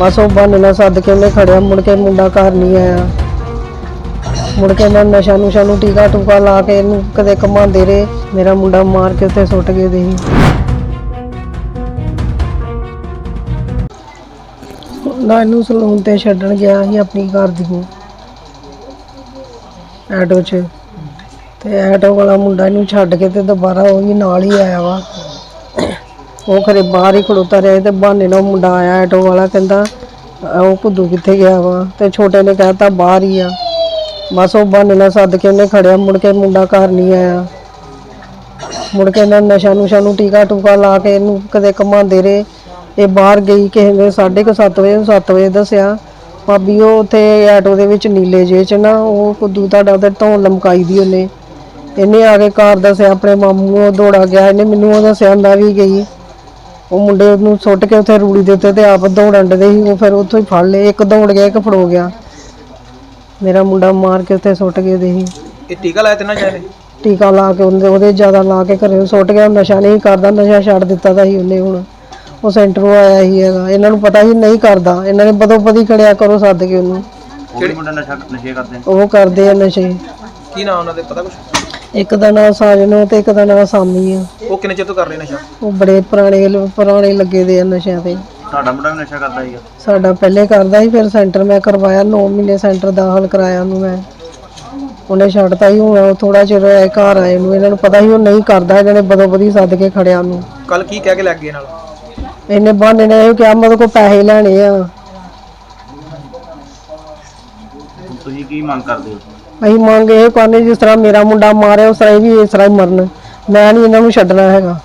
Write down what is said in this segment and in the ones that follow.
ਬਸ ਉਹ ਬਹਾਨੇ ਨਾਲ ਸੱਦ ਕੇ ਉਹਨੇ ਖੜਿਆ, ਮੁੜ ਕੇ ਮੁੰਡਾ ਘਰ ਨਹੀਂ ਆਇਆ। ਮੁੜ ਕੇ ਇਹਨਾਂ ਨਸ਼ਾ ਨੁਸ਼ਾ ਨੂੰ ਟੀਕਾ ਟੂਕਾ ਲਾ ਕੇ ਇਹਨੂੰ ਕਦੇ ਘਮਾਉਂਦੇ ਰਹੇ, ਮੇਰਾ ਮੁੰਡਾ ਮਾਰ ਕੇ ਉੱਥੇ ਸੁੱਟ ਗਏ ਦੇ ਨਾ ਇਹਨੂੰ ਸਲੂਨ ਤੇ ਛੱਡਣ ਗਿਆ ਸੀ ਆਪਣੀ ਘਰ ਦੀ। ਨੂੰ ਆਟੋ 'ਚ। ਤੇ ਆਟੋ ਵਾਲਾ ਮੁੰਡਾ ਇਹਨੂੰ ਛੱਡ ਕੇ ਤੇ ਦੁਬਾਰਾ ਉਹ ਵੀ ਨਾਲ ਹੀ ਆਇਆ ਵਾ। ਉਹ ਖਰੇ ਬਾਹਰ ਹੀ ਖੜੋਤਾ ਰਿਹਾ ਤੇ ਬਹਾਨੇ ਨਾਲ ਮੁੰਡਾ ਆਇਆ ਆਟੋ ਵਾਲਾ, ਕਹਿੰਦਾ ਉਹ ਕੁੱਦੂ ਕਿੱਥੇ ਗਿਆ ਵਾ? ਤੇ ਛੋਟੇ ਨੇ ਕਹਿਤਾ ਬਾਹਰ ਹੀ ਆ। ਬਸ ਉਹ ਬਹਾਨੇ ਨਾਲ ਸੱਦ ਕੇ ਉਹਨੇ ਖੜਿਆ, ਮੁੜ ਕੇ ਮੁੰਡਾ ਘਰ ਨਹੀਂ ਆਇਆ। ਮੁੜ ਕੇ ਇਹਨਾਂ ਨਸ਼ਾ ਨੁਸ਼ਾ ਨੂੰ ਟੀਕਾ ਟੂਕਾ ਲਾ ਕੇ ਇਹਨੂੰ ਕਦੇ ਘਮਾਉਂਦੇ ਰਹੇ। ਇਹ ਬਾਹਰ ਗਈ, ਕਿਸੇ ਨੇ 7:30 ਵਜੇ 7 ਵਜੇ ਦੱਸਿਆ, ਭਾਬੀ, ਉਹ ਉੱਥੇ ਆਟੋ ਦੇ ਵਿੱਚ ਨੀਲੇ ਜੇ ਚ ਨਾ, ਉਹ ਕੁੱਦੂ ਤੁਹਾਡਾ ਉਹਦੇ ਧੌਣ ਲਮਕਾਈ ਦੀ ਉਹਨੇ। ਇਹਨੇ ਆ ਕੇ ਘਰ ਦੱਸਿਆ, ਆਪਣੇ ਮਾਮੂ ਨੂੰ ਉਹ ਦੌੜਾ ਗਿਆ, ਇਹਨੇ ਮੈਨੂੰ ਉਹ ਦੱਸਿਆ ਹੁੰਦਾ ਵੀ ਗਈ। ਉਹ ਮੁੰਡੇ ਨੂੰ ਸੁੱਟ ਕੇ ਉੱਥੇ ਰੂੜੀ ਦੇ ਉੱਤੇ ਤੇ ਆਪ ਦੌੜਨ ਦੇ ਸੀ ਉਹ ਫਿਰ ਉੱਥੋਂ ਹੀ ਫੜ ਲਏ ਇੱਕ ਦੌੜ ਗਿਆ ਇੱਕ ਫੜੋ ਗਿਆ। ਮੇਰਾ ਮੁੰਡਾ ਮਾਰ ਕੇ ਉੱਥੇ ਸੁੱਟ ਗਏ ਦੇ ਸੀ ਇਹ ਟੀਕਾ ਲਾਇਆ ਤਿੰਨਾਂ ਜਾਨੇ ਟੀਕਾ ਲਾ ਕੇ ਉਹਦੇ ਉਹਦੇ ਜ਼ਿਆਦਾ ਲਾ ਕੇ ਘਰੇ ਸੁੱਟ ਗਿਆ ਨਸ਼ਾ ਨਹੀਂ ਕਰਦਾ ਨਸ਼ਾ ਛੱਡ ਦਿੱਤਾ ਤਾਂ ਸੀ ਉਹਨੇ ਹੁਣ। ਉਹ ਸੈਂਟਰੋਂ ਆਇਆ ਹੀ ਹੈਗਾ ਇਹਨਾਂ ਨੂੰ ਪਤਾ ਹੀ ਨਹੀਂ ਕਰਦਾ ਇਹਨਾਂ ਨੇ ਬਦੋ ਬਦੀ ਖੜਿਆ ਕਰੋ ਸੱਦ ਕੇ ਉਹਨੂੰ। ਕਿਹੜੇ? ਮੁੰਡਾ ਨਸ਼ਾ ਨਸ਼ੇ ਕਰਦੇ ਨੇ ਉਹ ਕਰਦੇ ਆ ਨਸ਼ੇ। ਕੀ ਨਾਮ ਉਹਨਾਂ ਦੇ ਪਤਾ ਕੁਛ? ਇੱਕ ਦਾ ਨਾਂ ਸਾਜਨੋ ਤੇ ਇੱਕ ਦਾ ਨਾਂ ਸਾਮੀ ਆ। ਉਹ ਕਿੰਨੇ ਚਿਰ ਤੋਂ ਕਰ ਰਹੇ ਨਸ਼ਾ? ਉਹ ਬੜੇ ਪੁਰਾਣੇ ਪੁਰਾਣੇ ਲੱਗੇ ਦੇ ਆ ਨਸ਼ਿਆਂ ਤੇ। ਤੁਹਾਡਾ ਮੁੰਡਾ ਵੀ ਨਸ਼ਾ ਕਰਦਾ ਸੀਗਾ? ਸਾਡਾ ਪਹਿਲੇ ਕਰਦਾ ਸੀ ਫਿਰ ਸੈਂਟਰ ਮੈਂ ਕਰਵਾਇਆ। 9 ਮਹੀਨੇ ਸੈਂਟਰ ਦਾਖਲ ਕਰਾਇਆ ਉਹਨੂੰ ਮੈਂ। ਉਹਨੇ ਛੱਡਤਾ ਹੀ ਹੁਣ ਉਹ ਥੋੜਾ ਚਿਰ ਹੋਇਆ ਘਰ ਆਏ ਨੂੰ। ਇਹਨਾਂ ਨੂੰ ਪਤਾ ਸੀ ਉਹ ਨਹੀਂ ਕਰਦਾ ਇਹਨਾਂ ਨੇ ਬਦੋ ਬਦੀ ਸੱਦ ਕੇ ਖੜਿਆ ਉਹਨੂੰ। ਕੱਲ ਕੀ ਕਹਿ ਕੇ ਲੱਗ ਗਏ ਨਾਲ? ਇਹਨੇ ਬਹਾਨੇ ਨੇ ਇਹ ਕਿਹਾ ਮੇਰੇ ਕੋਲ ਪੈਸੇ ਲੈਣੇ ਆ। ਹੁਣ ਤੁਸੀਂ ਕੀ ਮੰਗ ਕਰਦੇ ਹੋ? ਅਸੀਂ ਮੰਗ ਇਹ ਕਰਨੇ ਜਿਸ ਤਰ੍ਹਾਂ ਮੇਰਾ ਮੁੰਡਾ ਮਾਰਿਆ ਉਸ ਤਰ੍ਹਾਂ ਇਹ ਵੀ ਇਸ ਤਰ੍ਹਾਂ ਹੀ ਮਰਨ। ਮੈਂ ਨਹੀਂ ਇਹਨਾਂ ਨੂੰ ਛੱਡਣਾ ਹੈਗਾ।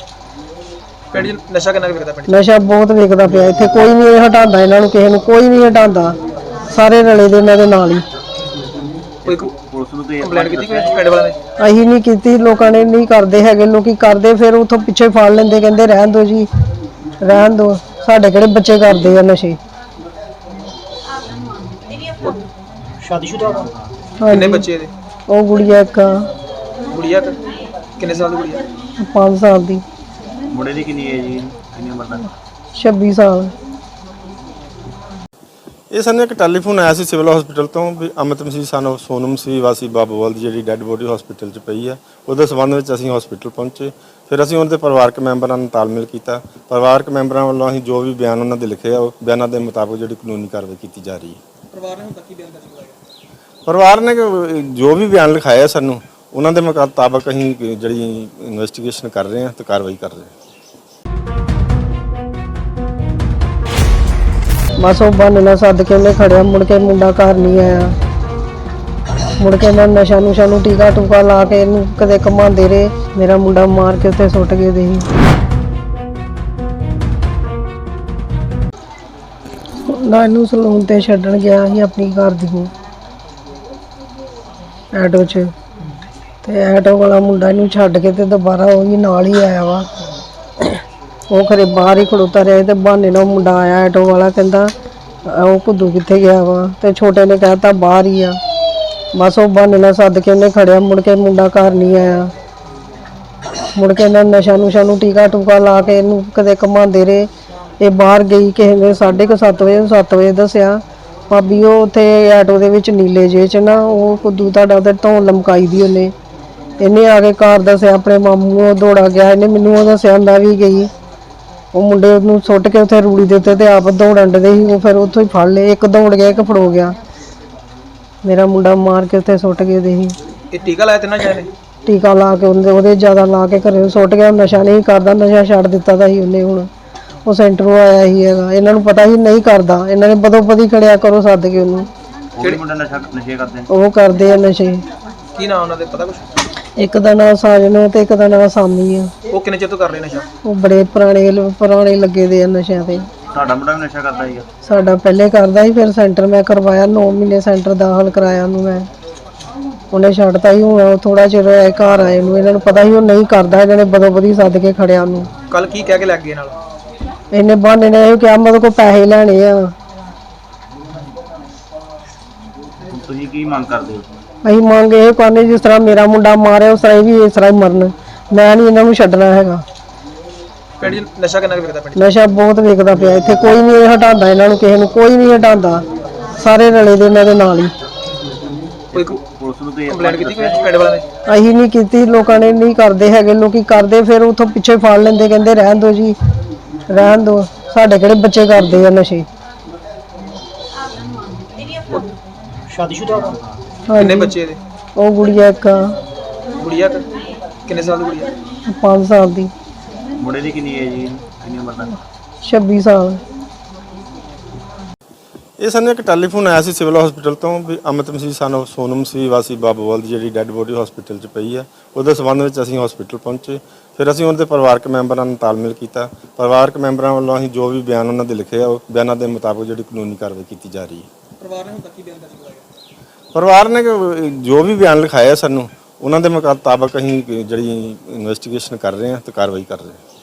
ਪਿੰਡ 'ਚ ਨਸ਼ਾ ਕਿੰਨਾ ਕੁ ਵਿਕਦਾ ਪਿੰਡ 'ਚ? ਨਸ਼ਾ ਬਹੁਤ ਵਿਕਦਾ ਪਿਆ ਇੱਥੇ। ਕੋਈ ਨਹੀਂ ਹਟਾਉਂਦਾ ਇਹਨਾਂ ਨੂੰ ਕਿਸੇ ਨੂੰ ਕੋਈ ਨਹੀਂ ਹਟਾਉਂਦਾ। ਸਾਰੇ ਰਲੇ ਦੇ ਇਹਨਾਂ ਦੇ ਨਾਲ ਹੀ। ਕੋਈ ਪੁਲਿਸ ਨੂੰ ਤੇ ਕੰਪਲੇਂਟ ਕੀਤੀ ਕੋਈ ਪਿੰਡ ਵਾਲਿਆਂ ਨੇ? ਅਸੀਂ ਨਹੀਂ ਕੀਤੀ ਲੋਕਾਂ ਨੇ ਨਹੀਂ ਕਰਦੇ ਹੈਗੇ। ਲੋਕੀ ਕਰਦੇ ਫਿਰ ਉਥੋਂ ਪਿੱਛੇ ਫੜ ਲੈਂਦੇ ਕਹਿੰਦੇ ਰਹਿਣ ਦਿਓ ਜੀ। ਰਹਿਣ ਦਿਓ। ਸਾਡੇ ਕਿਹੜੇ ਬੱਚੇ ਕਰਦੇ ਆ ਨਸ਼ੇ? ਸ਼ਾਦੀशुदा ਹਾਂਜੀ ਕਿੰਨੇ ਬੱਚੇ ਇਹਦੇ? ਉਹ ਗੁੜੀਆ ਇੱਕ ਗੁੜੀਆ ਕੁ? ਕਿੰਨੇ ਸਾਲ ਦੀ ਗੁੜੀਆ? 5 ਸਾਲ ਦੀ। ਮੁੰਡੇ ਦੀ ਕਿੰਨੀ ਏਜ ਜੀ? ਕਿੰਨੀ ਉਮਰ ਦਾ? 26 ਸਾਲ। ਇਹ ਸਾਨੂੰ ਇੱਕ ਟੈਲੀਫੋਨ ਆਇਆ ਸੀ ਸਿਵਲ ਹਸਪੀਟਲ ਤੋਂ ਵੀ ਅਮਿਤ ਮਸੀਹ ਸਾਨੂੰ ਸੋਨਮ ਸੀ ਵਾਸੀ ਬਾਬੂਵਾਲ ਦੀ ਜਿਹੜੀ ਡੈੱਡ ਬੋਡੀ ਹਸਪੀਟਲ 'ਚ ਪਈ ਆ। ਉਹਦੇ ਸਬੰਧ ਵਿੱਚ ਅਸੀਂ ਹਸਪੀਟਲ ਪਹੁੰਚੇ। ਫਿਰ ਅਸੀਂ ਉਹਨਾਂ ਦੇ ਪਰਿਵਾਰਕ ਮੈਂਬਰਾਂ ਨਾਲ ਤਾਲਮੇਲ ਕੀਤਾ। ਪਰਿਵਾਰਕ ਮੈਂਬਰਾਂ ਵੱਲੋਂ ਅਸੀਂ ਜੋ ਵੀ ਬਿਆਨ ਉਹਨਾਂ ਦੇ ਲਿਖੇ ਆ ਉਹ ਬਿਆਨਾਂ ਦੇ ਮੁਤਾਬਕ ਜਿਹੜੀ ਕਾਨੂੰਨੀ ਕਾਰਵਾਈ ਕੀਤੀ ਜਾ ਰਹੀ ਹੈ। ਪਰਿਵਾਰ ਨੇ ਹੁਣ ਤੱਕ ਕੀ ਬਿਆਨ ਦਰਜ ਕਰਵਾਇਆ? ਪਰਿਵਾਰ ਨੇ ਜੋ ਵੀ ਬਿਆਨ ਲਿਖਾਇਆ ਸਾਨੂੰ, ਉਹਨਾਂ ਦੇ ਮੁਤਾਬਕ ਅਸੀਂ ਜਿਹੜੀ ਇਨਵੈਸਟੀਗੇਸ਼ਨ ਕਰ ਰਹੇ ਹਾਂ ਤੇ ਕਾਰਵਾਈ ਕਰ ਰਹੇ ਹਾਂ। ਬਸ ਉਹ ਬਹਾਨੇ ਸੱਦ ਕੇ ਉਹਨੇ ਖੜਿਆ, ਮੁੜ ਕੇ ਮੁੰਡਾ ਘਰ ਨਹੀਂ ਆਇਆ। ਮੁੜ ਕੇ ਇਹਨਾਂ ਨਸ਼ਾ ਨੁਸ਼ਾ ਨੂੰ ਟੀਕਾ ਟੂਕਾ ਲਾ ਕੇ ਇਹਨੂੰ ਕਦੇ ਘਮਾਉਂਦੇ ਰਹੇ, ਮੇਰਾ ਮੁੰਡਾ ਮਾਰ ਕੇ ਉੱਥੇ ਸੁੱਟ ਗਏ ਦੇ ਨਾ ਇਹਨੂੰ ਸਲੂਨ ਤੇ ਛੱਡਣ ਗਿਆ ਸੀ ਆਪਣੀ ਘਰ ਦੀ ਨੂੰ। ਆਟੋ 'ਚ। ਤੇ ਆਟੋ ਵਾਲਾ ਮੁੰਡਾ ਇਹਨੂੰ ਛੱਡ ਕੇ ਤੇ ਦੁਬਾਰਾ ਉਹ ਵੀ ਨਾਲ ਹੀ ਆਇਆ ਵਾ। ਉਹ ਖਰੇ ਬਾਹਰ ਹੀ ਖੜੋਤਾ ਰਿਹਾ ਤੇ ਬਹਾਨੇ ਨਾਲ ਉਹ ਮੁੰਡਾ ਆਇਆ ਆਟੋ ਵਾਲਾ, ਕਹਿੰਦਾ ਅਹ ਉਹ ਕੁੱਦੂ ਕਿੱਥੇ ਗਿਆ ਵਾ? ਤੇ ਛੋਟੇ ਨੇ ਕਹਿਤਾ ਬਾਹਰ ਹੀ ਆ। ਬਸ ਉਹ ਬਹਾਨੇ ਨਾਲ ਸੱਦ ਕੇ ਉਹਨੇ ਖੜਿਆ, ਮੁੜ ਕੇ ਮੁੰਡਾ ਘਰ ਨਹੀਂ ਆਇਆ। ਮੁੜ ਕੇ ਇਹਨਾਂ ਨਸ਼ਾ ਨੁਸ਼ਾ ਨੂੰ ਟੀਕਾ ਟੂਕਾ ਲਾ ਕੇ ਇਹਨੂੰ ਕਦੇ ਘਮਾਉਂਦੇ ਰਹੇ। ਇਹ ਬਾਹਰ ਗਈ, ਕਿਸੇ ਨੇ 7:30 ਵਜੇ 7 ਵਜੇ ਦੱਸਿਆ। ਭਾਬੀ ਉਹ ਉੱਥੇ ਆਟੋ ਦੇ ਵਿੱਚ ਨੀਲੇ ਜੇ ਚ ਨਾ ਉਹ ਕੁੱਦੂ ਤੁਹਾਡਾ ਉਹਦੇ ਧੌਣ ਲਮਕਾਈ ਦੀ ਉਹਨੇ। ਇਹਨੇ ਆ ਕੇ ਕਾਰ ਦੱਸਿਆ ਆਪਣੇ ਮਾਮੂ ਨੂੰ ਉਹ ਦੌੜਾ ਗਿਆ ਇਹਨੇ ਮੈਨੂੰ ਉਹ ਦੱਸਿਆ ਹੁੰਦਾ ਵੀ ਗਈ। ਉਹ ਮੁੰਡੇ ਨੂੰ ਸੁੱਟ ਕੇ ਉੱਥੇ ਰੂੜੀ ਦੇ ਉੱਤੇ ਤੇ ਆਪ ਦੌੜਨ ਦੇ ਸੀ ਉਹ ਫਿਰ ਉੱਥੋਂ ਹੀ ਫੜ ਲਏ ਇੱਕ ਦੌੜ ਗਿਆ ਇੱਕ ਫੜੋ ਗਿਆ। ਮੇਰਾ ਮੁੰਡਾ ਮਾਰ ਕੇ ਉੱਥੇ ਸੁੱਟ ਗਏ ਦੇ ਸੀ। ਇਹ ਟੀਕਾ ਲਾਇਆ ਤਿੰਨਾਂ ਜਾਨੇ ਟੀਕਾ ਲਾ ਕੇ ਉਹਦੇ ਉਹਦੇ ਜ਼ਿਆਦਾ ਲਾ ਕੇ ਘਰੇ ਸੁੱਟ ਗਿਆ ਨਸ਼ਾ ਨਹੀਂ ਕਰਦਾ ਨਸ਼ਾ ਛੱਡ ਦਿੱਤਾ ਤਾਂ ਸੀ ਉਹਨੇ ਹੁਣ। ਉਹ ਸੈਂਟਰੋਂ ਆਇਆ ਹੀ ਹੈਗਾ। ਇਹਨਾਂ ਨੂੰ ਪਤਾ ਹੀ ਨਹੀਂ ਕਰਦਾ। ਇਹਨਾਂ ਨੇ ਬਦੋ ਬਦੀ ਖੜਿਆ ਕਰੋ ਸੱਦ ਕੇ ਉਹਨੂੰ। ਕਿਹੜੇ ਮੁੰਡਾ ਨਸ਼ਾ ਨਸ਼ੇ ਕਰਦੇ ਨੇ ਉਹ ਕਰਦੇ ਆ ਨਸ਼ੇ। ਕੀ ਨਾਮ ਉਹਨਾਂ ਦੇ ਪਤਾ ਕੁਛ? ਇੱਕ ਦਾ ਨਾਂ ਸਾਜਨੋ ਤੇ ਇੱਕ ਦਾ ਨਾਂ ਸਾਮੀ ਆ। ਉਹ ਕਿੰਨੇ ਚਿਰ ਤੋਂ ਕਰ ਰਹੇ ਨਸ਼ਾ? ਉਹ ਬੜੇ ਪੁਰਾਣੇ ਪੁਰਾਣੇ ਲੱਗੇ ਦੇ ਆ ਨਸ਼ਿਆਂ ਤੇ। ਤੁਹਾਡਾ ਮੁੰਡਾ ਵੀ ਨਸ਼ਾ ਕਰਦਾ ਸੀਗਾ? ਸਾਡਾ ਪਹਿਲੇ ਕਰਦਾ ਸੀ ਫਿਰ ਸੈਂਟਰ ਮੈਂ ਕਰਵਾਇਆ। 9 ਮਹੀਨੇ ਸੈਂਟਰ ਦਾਖਲ ਕਰਾਇਆ ਉਹਨੂੰ ਮੈਂ। ਉਹਨੇ ਛੱਡਤਾ ਹੀ ਹੁਣ ਉਹ ਥੋੜਾ ਚਿਰ ਹੋਇਆ ਘਰ ਆਏ ਨੂੰ। ਇਹਨਾਂ ਨੂੰ ਪਤਾ ਹੀ ਉਹ ਨਹੀਂ ਕਰਦਾ ਇਹਨਾਂ ਨੇ ਬਦੋ ਬਦੀ ਸੱਦ ਕੇ ਖੜਿਆ ਉਹਨੂੰ। ਕੱਲ ਕੀ ਕਹਿ ਕੇ ਲੱਗ ਗਏ ਨਾਲ? ਇਹਨੇ ਬਹਾਨੇ ਨੇ ਇਹ ਕਿਹਾ ਮੇਰੇ ਕੋਲ ਪੈਸੇ ਲੈਣੇ ਆ। ਤੁਸੀਂ ਕੀ ਮੰਗ ਕਰਦੇ ਹੋ? ਅਸੀਂ ਮੰਗ ਇਹ ਕਰਨੇ ਜਿਸ ਤਰ੍ਹਾਂ ਮੇਰਾ ਮੁੰਡਾ ਮਾਰਿਆ ਉਸ ਤਰ੍ਹਾਂ ਇਹ ਵੀ ਇਸ ਤਰ੍ਹਾਂ ਹੀ ਮਰਨ। ਮੈਂ ਨਹੀਂ ਇਹਨਾਂ ਨੂੰ ਛੱਡਣਾ ਹੈਗਾ। ਨਸ਼ਾ ਕਿੰਨਾ ਕੁ ਵਿਕਦਾ ਪਿੰਡ 'ਚ ਨਸ਼ਾ ਬਹੁਤ ਵਿਕਦਾ ਪਿਆ ਇੱਥੇ ਕੋਈ ਨਹੀਂ ਹਟਾਉਂਦਾ ਇਹਨਾਂ ਨੂੰ ਕਿਸੇ ਨੂੰ ਕੋਈ ਨਹੀਂ ਹਟਾਉਂਦਾ। ਸਾਰੇ ਰਲੇ ਦੇ ਇਹਨਾਂ ਦੇ ਨਾਲ ਹੀ। ਕੋਈ ਪੁਲਿਸ ਨੂੰ ਤੁਸੀਂ ਕੰਪਲੇਂਟ ਕੀਤੀ ਕੋਈ ਪਿੰਡ ਵਾਲਿਆਂ ਨੇ? ਅਸੀਂ ਨਹੀਂ ਕੀਤੀ ਲੋਕਾਂ ਨੇ ਨਹੀਂ ਕਰਦੇ ਹੈਗੇ ਲੋਕੀ ਕਰਦੇ ਫਿਰ ਉਥੋਂ ਪਿੱਛੇ ਫੜ ਲੈਂਦੇ ਕਹਿੰਦੇ ਰਹਿਣ ਦਿਓ ਜੀ। ਰਹਿਣ ਦਿਓ ਸਾਡੇ ਕਿਹੜੇ ਬੱਚੇ ਕਰਦੇ ਆ ਨਸ਼ੇ? ਕਿੰਨੇ ਹਾਂਜੀ। ਬੱਚੇ ਇਹਦੇ? ਉਹ ਗੁੜੀਆ ਇੱਕ ਗੁੜੀਆ ਕੁ? ਕਿੰਨੇ ਸਾਲ ਦੀ ਗੁੜੀਆ? 5 ਸਾਲ ਦੀ। ਮੁੰਡੇ ਦੀ ਕਿੰਨੀ ਏਜ ਜੀ? ਕਿੰਨੀ ਉਮਰ ਦਾ? 26 ਸਾਲ। ਇਹ ਸਾਨੂੰ ਇੱਕ ਟੈਲੀਫੋਨ ਆਇਆ ਸੀ ਸਿਵਲ ਹਸਪੀਟਲ ਤੋਂ ਵੀ ਅਮਿਤ ਮਸੀਹ ਸਾਨੂੰ ਸੋਨਮ ਸੀ ਵਾਸੀ ਬਾਬੂਵਾਲ ਦੀ ਜਿਹੜੀ ਡੈੱਡ ਬੋਡੀ ਹਸਪੀਟਲ 'ਚ ਪਈ ਹੈ ਉਹਦੇ ਸੰਬੰਧ ਵਿੱਚ ਅਸੀਂ ਹਸਪੀਟਲ ਪਹੁੰਚੇ। ਫਿਰ ਅਸੀਂ ਉਹਨਾਂ ਦੇ ਪਰਿਵਾਰਕ ਮੈਂਬਰਾਂ ਨਾਲ ਤਾਲਮੇਲ ਕੀਤਾ। ਪਰਿਵਾਰਕ ਮੈਂਬਰਾਂ ਵੱਲੋਂ ਅਸੀਂ ਜੋ ਵੀ ਬਿਆਨ ਉਹਨਾਂ ਦੇ ਲਿਖੇ ਆ ਉਹ ਬਿਆਨਾਂ ਦੇ ਮੁਤਾਬਕ ਜਿਹੜੀ ਕਾਨੂੰਨੀ ਕਾਰਵਾਈ ਕੀਤੀ ਜਾ ਰਹੀ ਹੈ। ਪਰਿਵਾਰ ਨੇ ਹੁਣ ਤੱਕ ਬਿਆਨ ਦਰਜ ਕਰਾਇਆ ਪਰਿਵਾਰ ਨੇ ਜੋ ਵੀ ਬਿਆਨ ਲਿਖਾਇਆ ਸਾਨੂੰ ਉਹਨਾਂ ਦੇ ਮੁਤਾਬਕ ਅਸੀਂ ਜਿਹੜੀ ਇਨਵੈਸਟੀਗੇਸ਼ਨ ਕਰ ਰਹੇ ਹਾਂ ਤੇ ਕਾਰਵਾਈ ਕਰ ਰਹੇ ਹਾਂ।